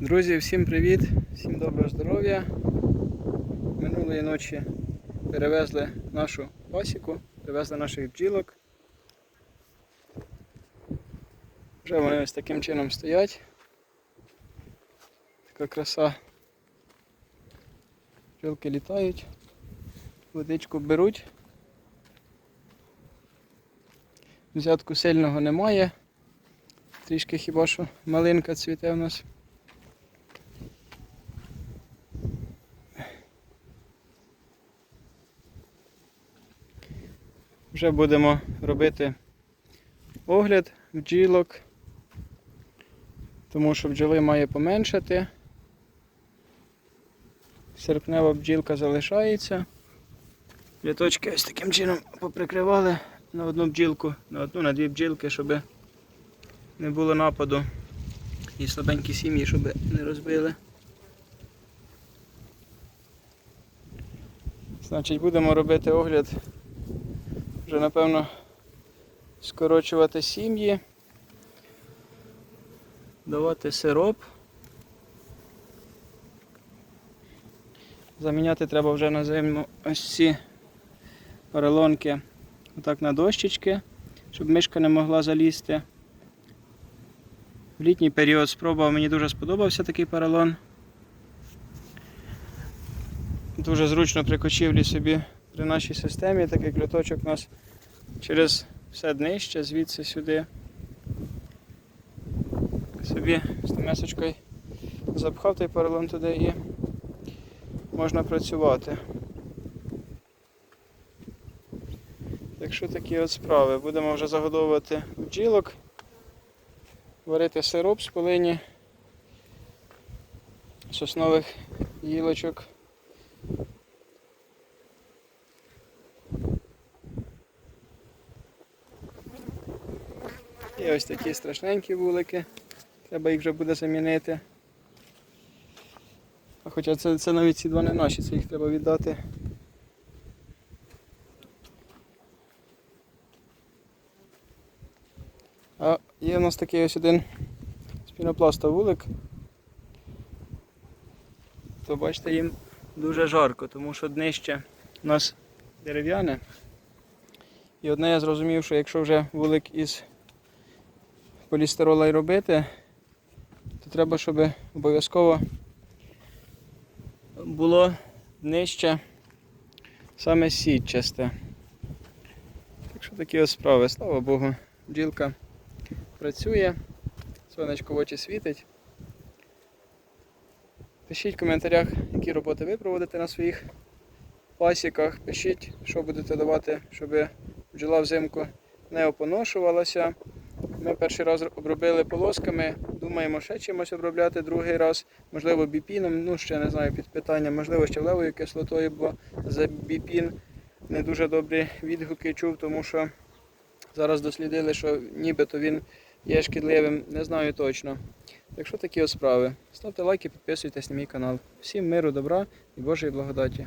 Друзі, всім привіт, всім доброго здоров'я. Минулої ночі перевезли нашу пасіку, привезли наших бджілок. Вже вони ось таким чином стоять. Така краса. Бджілки літають, водичку беруть. Взятку сильного немає. Трішки хіба що малинка цвіте в нас. Вже будемо робити огляд бджілок, тому що бджоли має поменшати. Серпнева бджілка залишається. Літочки ось таким чином поприкривали на одну бджілку, на одну, на дві бджілки, щоб не було нападу і слабенькі сім'ї, щоб не розбили. Значить, будемо робити огляд вже напевно скорочувати сім'ї, давати сироп. Заміняти треба вже на зиму ось ці поролонки отак на дощечки, щоб мишка не могла залізти. В літній період спробував, мені дуже сподобався такий поролон. Дуже зручно при кочівлі собі при нашій системі, так як льоточок у нас через все днище, звідси сюди. Собі з томесочкою запхав той поролон туди і можна працювати. Так що такі от справи. Будемо вже загодовувати бджілок, варити сироп з полині соснових гілочок. І ось такі страшненькі вулики. Треба їх вже буде замінити. А хоча це, це навіть ці два не наші, це їх треба віддати. А є в нас такий ось один з пінопласта вулик. То бачите, їм дуже жарко, тому що днище у нас дерев'яне. І одне я зрозумів, що якщо вже вулик із полістирола й робити, то треба, щоб обов'язково було днище саме сітчасте. Так що такі ось справи, слава Богу, бджілка працює, сонечко в очі світить. Пишіть в коментарях, які роботи ви проводите на своїх пасіках. Пишіть, що будете давати, щоб бджола взимку не опоношувалася. Ми перший раз обробили полосками, думаємо ще чимось обробляти, другий раз, можливо, біпіном, ну ще не знаю під питанням, можливо, щавлевою кислотою, бо за біпін не дуже добрі відгуки чув, тому що зараз дослідили, що нібито він є шкідливим, не знаю точно. Так що такі ось справи. Ставте лайки, підписуйтесь на мій канал. Всім миру, добра і Божої благодаті.